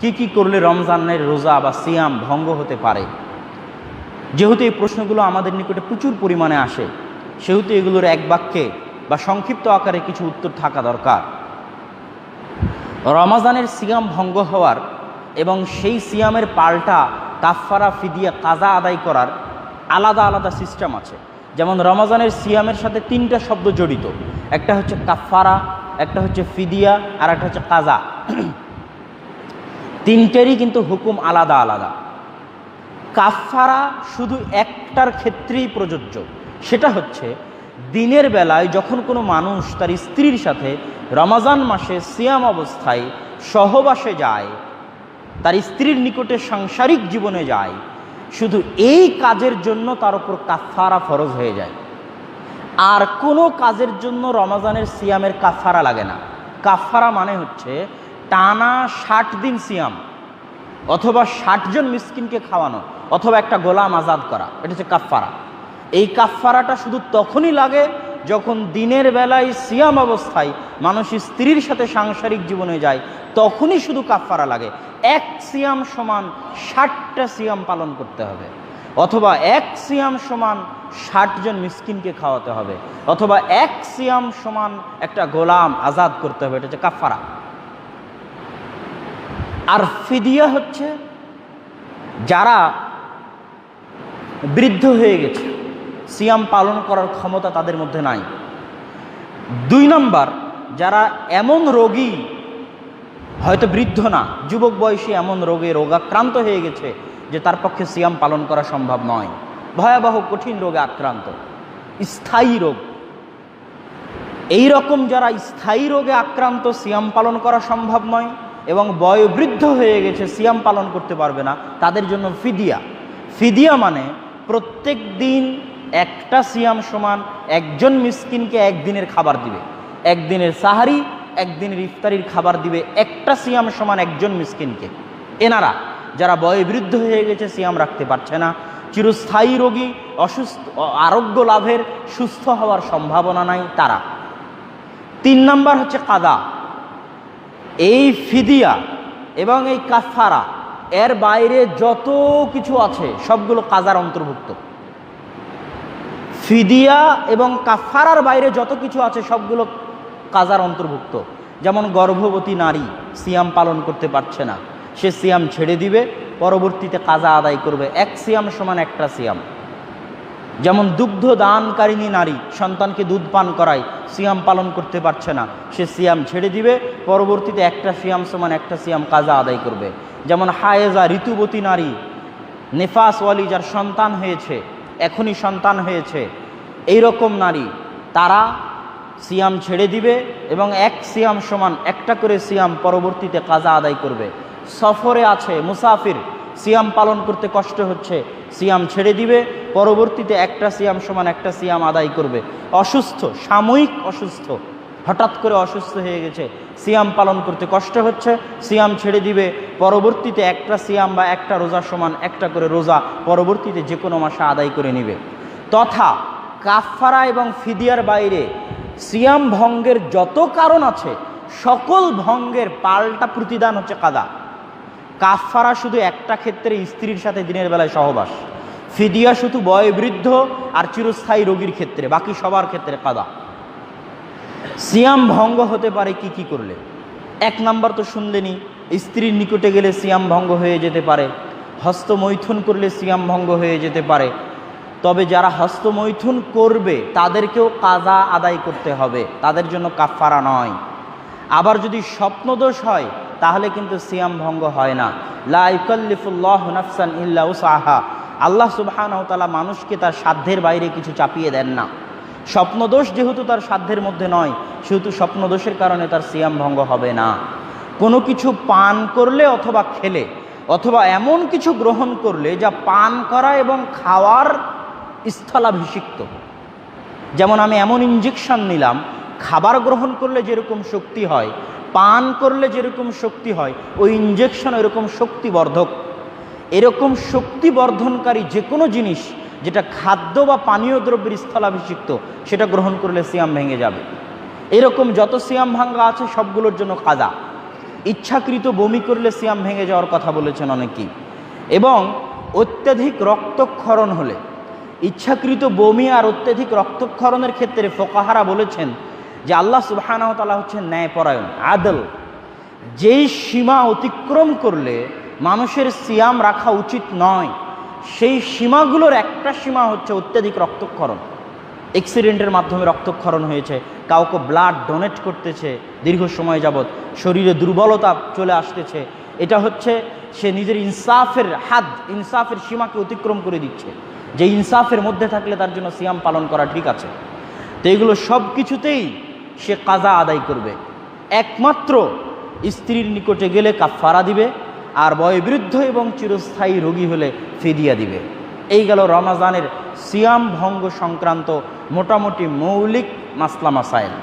কি কি করলে রমজানের রোজা বা সিয়াম ভঙ্গ হতে পারে? যেহেতু এই প্রশ্নগুলো আমাদের নিকটে প্রচুর পরিমাণে আসে, সেহেতু এগুলোর এক বাক্যে বা সংক্ষিপ্ত আকারে কিছু উত্তর থাকা দরকার। রমাজানের সিয়াম ভঙ্গ হওয়ার এবং সেই সিয়ামের পাল্টা কাফফারা, ফিদিয়া, কাজা আদায় করার আলাদা আলাদা সিস্টেম আছে। যেমন রমাজানের সিয়ামের সাথে তিনটা শব্দ জড়িত। একটা হচ্ছে কাফফারা, একটা হচ্ছে ফিদিয়া, আর একটা হচ্ছে কাজা। তিনটেরই কিন্তু হুকুম আলাদা আলাদা। কাফফারা শুধু একটার ক্ষেত্রেই প্রযোজ্য। সেটা হচ্ছে, দিনের বেলায় যখন কোনো মানুষ তার স্ত্রীর সাথে রমাজান মাসে সিয়াম অবস্থায় সহবাসে যায়, তার স্ত্রীর নিকটে সাংসারিক জীবনে যায়, শুধু এই কাজের জন্য তার উপর কাফারা ফরজ হয়ে যায়। আর কোনো কাজের জন্য রমাজানের সিয়ামের কাফারা লাগে না। কাফারা মানে হচ্ছে টানা ষাট দিন সিয়াম, অথবা ষাটজন মিসকিনকে খাওয়ানো, অথবা একটা গোলাম আজাদ করা, এটা হচ্ছে কাফফারা। এই কাফফারাটা শুধু তখনই লাগে যখন দিনের বেলায় সিয়াম অবস্থায় মানুষ স্ত্রীর সাথে সাংসারিক জীবনে যায়, তখনই শুধু কাফারা লাগে। এক সিয়াম সমান ষাটটা সিয়াম পালন করতে হবে, অথবা এক সিয়াম সমান ষাটজন মিসকিনকে খাওয়াতে হবে, অথবা এক সিয়াম সমান একটা গোলাম আজাদ করতে হবে, এটা হচ্ছে কাফারা আর ফিদিয়া হচ্ছে যারা বৃদ্ধ হয়ে গেছে। সিয়াম পালন করার ক্ষমতা তাদের মধ্যে নাই। দুই নম্বর, যারা এমন রোগী, হয়তো বৃদ্ধ না, যুবক বয়সী এমন রোগে রোগাক্রান্ত হয়ে গেছে যে তার পক্ষে সিয়াম পালন করা সম্ভব নয়। ভয়াবহ কঠিন রোগে আক্রান্ত, স্থায়ী রোগ। এই রকম যারা স্থায়ী রোগে আক্রান্ত, সিয়াম পালন করা সম্ভব নয়। এবং বয়োবৃদ্ধ হয়ে গেছে, সিয়াম পালন করতে পারবে না, তাদের জন্য ফিদিয়া। ফিদিয়া মানে প্রত্যেক দিন একটা সিয়াম সমান একজন মিসকিনকে একদিনের খাবার দিবে। একদিনের সাহারি, একদিনের ইফতারির খাবার দিবে একটা সিয়াম সমান একজন মিসকিনকে। এনারা যারা বয়োবৃদ্ধ হয়ে গেছে, সিয়াম রাখতে পারছে না। চিরস্থায়ী রোগী, অসুস্থ আরোগ্য লাভের সুস্থ হওয়ার সম্ভাবনা নাই তারা। তিন নাম্বার হচ্ছে কাদা। এই ফিদিয়া এবং এই কাফারা এর বাইরে যত কিছু আছে, সবগুলো কাজার অন্তর্ভুক্ত। ফিদিয়া এবং কাফারার বাইরে যত কিছু আছে, সবগুলো কাজার অন্তর্ভুক্ত। যেমন গর্ভবতী নারী সিয়াম পালন করতে পারছে না, সে সিয়াম ছেড়ে দিবে, পরবর্তীতে কাজা আদায় করবে, এক সিয়াম সমান একটা সিয়াম। যেমন দুগ্ধ দানকারিণী নারী সন্তানকে দুধ পান করায় সিয়াম পালন করতে পারছে না। সে সিয়াম ছেড়ে দিবে, পরবর্তীতে একটা সিয়াম সমান একটা সিয়াম কাজা আদায় করবে। যেমন হায়েজা ঋতুবতী নারী, নেফাস ওয়ালি যার সন্তান হয়েছে, এখনই সন্তান হয়েছে এই রকম নারী, তারা সিয়াম ছেড়ে দিবে এবং এক সিয়াম সমান একটা করে সিয়াম পরবর্তীতে কাজা আদায় করবে। সফরে আছে মুসাফির, সিয়াম পালন করতে কষ্ট হচ্ছে, সিয়াম ছেড়ে দিবে পরবর্তীতে একটা সিয়াম সমান একটা সিয়াম আদায় করবে। অসুস্থ, সাময়িক অসুস্থ, হঠাৎ করে অসুস্থ হয়ে গেছে, সিয়াম পালন করতে কষ্ট হচ্ছে, সিয়াম ছেড়ে দিবে, পরবর্তীতে একটা সিয়াম বা একটা রোজা সমান একটা করে রোজা পরবর্তীতে যে কোনো মাসে আদায় করে নিবে। তথা কাফারা এবং ফিদিয়ার বাইরে সিয়াম ভঙ্গের যত কারণ আছে, সকল ভঙ্গের পাল্টা প্রতিদান হচ্ছে কাদা। কাফারা শুধু একটা ক্ষেত্রে স্ত্রীর সাথে দিনের বেলায় সহবাস। ফিদিয়া শুধু বয়বৃদ্ধ আর চিরস্থায়ী রোগীর ক্ষেত্রে, বাকি সবার ক্ষেত্রে কাদা। সিয়াম ভঙ্গ হতে পারে কি কি করলে? এক নাম্বার তো শুনলেনি স্ত্রীর নিকটে গেলে সিয়াম ভঙ্গ হয়ে যেতে পারে, হস্তমৈথুন করলে সিয়াম ভঙ্গ হয়ে যেতে পারে। তবে যারা হস্তমৈথুন করবে, তাদেরকেও কাজা আদায় করতে হবে, তাদের জন্য কাফারা নয়। আবার যদি স্বপ্নদোষ হয়, তাহলে কিন্তু সিয়াম ভঙ্গ হয় না। লাইকাল্লিফুল্লাহ নাফসান ইল্লা উসাহা আল্লাহ সুবাহানতালা মানুষকে তার সাধ্যের বাইরে কিছু চাপিয়ে দেন না। স্বপ্নদোষ যেহেতু তার সাধ্যের মধ্যে নয়, সেহেতু স্বপ্নদোষের কারণে তার সিয়াম ভঙ্গ হবে না। কোনো কিছু পান করলে অথবা খেলে, অথবা এমন কিছু গ্রহণ করলে যা পান করা এবং খাওয়ার স্থলাভিষিক্ত। যেমন আমি এমন ইঞ্জেকশন নিলাম, খাবার গ্রহণ করলে যেরকম শক্তি হয়, পান করলে যেরকম শক্তি হয়, ওই ইঞ্জেকশন এরকম শক্তিবর্ধক এরকম শক্তিবর্ধনকারী যে কোনো জিনিস যেটা খাদ্য বা পানীয় দ্রব্যের স্থলাভিষিক্ত, সেটা গ্রহণ করলে সিয়াম ভেঙে যাবে। এরকম যত সিয়াম ভাঙ্গা আছে, সবগুলোর জন্য কাজা ইচ্ছাকৃত বমি করলে সিয়াম ভেঙে যাওয়ার কথা বলেছেন অনেকেই। এবং অত্যাধিক রক্তক্ষরণ হলে, ইচ্ছাকৃত বমি আর অত্যাধিক রক্তক্ষরণের ক্ষেত্রে ফোকাহারা বলেছেন যে আল্লাহ সুবাহানতালা হচ্ছেন ন্যায়পরায়ণ, আদল। যেই সীমা অতিক্রম করলে মানুষের সিয়াম রাখা উচিত নয়। সেই সীমাগুলোর একটা সীমা হচ্ছে অত্যাধিক রক্তক্ষরণ। অ্যাক্সিডেন্টের মাধ্যমে রক্তক্ষরণ হয়েছে, কাউকে ব্লাড ডোনেট করতেছে, দীর্ঘ সময় যাবৎ শরীরে দুর্বলতা চলে আসতেছে। এটা হচ্ছে সে নিজের ইনসাফের হাত, ইনসাফের সীমাকে অতিক্রম করে দিচ্ছে। যে ইনসাফের মধ্যে থাকলে তার জন্য সিয়াম পালন করা ঠিক আছে। তো এগুলো সব কিছুতেই সে কাজা আদায় করবে। একমাত্র স্ত্রীর নিকটে গেলে কাফারা দিবে আর বয়োবৃদ্ধ এবং চিরস্থায়ী রোগী হলে ফিদিয়া দিবে। এই গেল রমাজানের সিয়াম ভঙ্গ সংক্রান্ত মোটামুটি মৌলিক মাসলা মাসাইল।